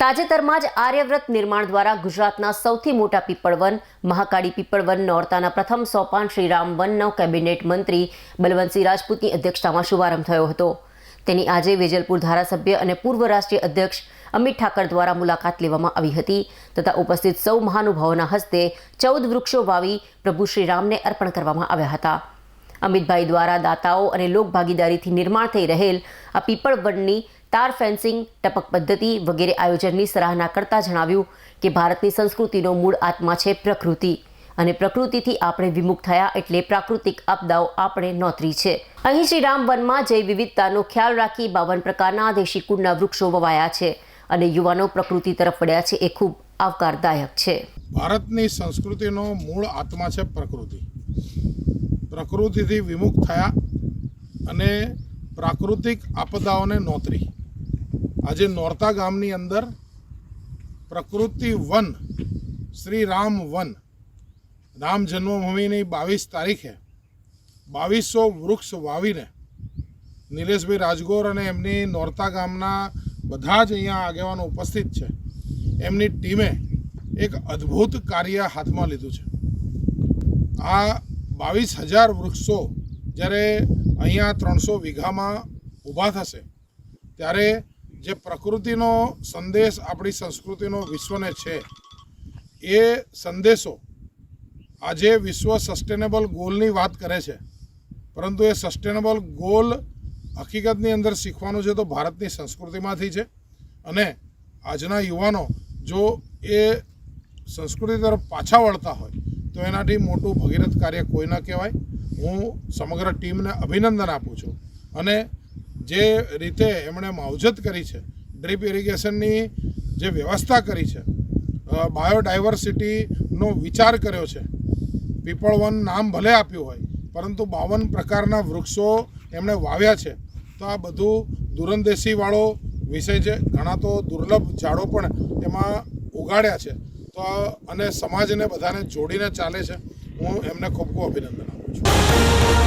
તાજેતરમાં જ આર્યવ્રત નિર્માણ દ્વારા ગુજરાતના સૌથી મોટા પીપળવન, મહાકાળી પીપળવન નોરતાના પ્રથમ સોપાન શ્રીરામ વનનો કેબિનેટ મંત્રી બલવંતસિંહ રાજપૂતની અધ્યક્ષતામાં શુભારંભ થયો હતો. તેની આજે વેજલપુર ધારાસભ્ય અને પૂર્વ રાષ્ટ્રીય અધ્યક્ષ અમિત ઠાકર દ્વારા મુલાકાત લેવામાં આવી હતી તથા ઉપસ્થિત સૌ મહાનુભાવોના હસ્તે ચૌદ વૃક્ષો વાવી પ્રભુ શ્રીરામને અર્પણ કરવામાં આવ્યા હતા. અમિતભાઈ દ્વારા દાતાઓ અને લોકભાગીદારીથી નિર્માણ થઈ રહેલ આ પીપળ વનની તાર ફેન્સિંગ, ટપક પદ્ધતિ વગેરે આયોજનની સરાહના કરતા જણાવ્યું કે ભારતની સંસ્કૃતિનો મૂળ આત્મા છે પ્રકૃતિ અને પ્રકૃતિથી આપણે વિમુખ થયા એટલે પ્રાકૃતિક આપદાઓ આપણે નોતરી છે. અહીં શ્રી રામ વનમાં જૈવ વિવિધતાનો ખ્યાલ રાખી બાવન પ્રકારના દેશી કુળના વૃક્ષો વવાયા છે અને યુવાનો પ્રકૃતિ તરફ વળ્યા છે એ ખૂબ આવકારદાયક છે. ભારતની સંસ્કૃતિનો મૂળ આત્મા છે પ્રકૃતિ. પ્રકૃતિથી વિમુખ થયા અને પ્રાકૃતિક આપદાઓને નોતરી. આજે નોરતા ગામની અંદર પ્રકૃતિ વન, શ્રી રામ વન, રામ જન્મભૂમિની બાવીસ તારીખે બાવીસો વૃક્ષ વાવીને નિલેશભાઈ રાજગોર અને એમની નોરતા ગામના બધા જ અહીંયા આગેવાનો ઉપસ્થિત છે. એમની ટીમે એક અદ્ભુત કાર્ય હાથમાં લીધું છે. આ બાવીસ હજાર વૃક્ષો જ્યારે અહીંયા ત્રણસો વીઘામાં ઊભા થશે, ત્યારે જે પ્રકૃતિનો સંદેશ આપણી સંસ્કૃતિનો વિશ્વને છે, એ સંદેશો આજે વિશ્વ સસ્ટેનેબલ ગોલની વાત કરે છે. પરંતુ એ સસ્ટેનેબલ ગોલ હકીકતની અંદર શીખવાનું છે તો ભારતની સંસ્કૃતિમાંથી છે. અને આજના યુવાનો જો એ સંસ્કૃતિ તરફ પાછા વળતા હોય, તો એનાથી મોટું ભગીરથ કાર્ય કોઈ ન કહેવાય? હું સમગ્ર ટીમને અભિનંદન આપું છું. અને જે રીતે એમણે માવજત કરી છે, ડ્રીપ ઇરિગેશનની જે વ્યવસ્થા કરી છે બાયોડાયવર્સિટીનો વિચાર કર્યો છે પીપળવન નામ ભલે આપ્યું હોય, પરંતુ બાવન પ્રકારના વૃક્ષો એમણે વાવ્યા છે, તો આ બધું દૂરંદેશીવાળો વિષય છે, ઘણા તો દુર્લભ ઝાડો પણ એમાં ઉગાડ્યા છે, તો અને સમાજને બધાને જોડીને ચાલે છે, હું એમને ખૂબ ખૂબ અભિનંદન આપું છું.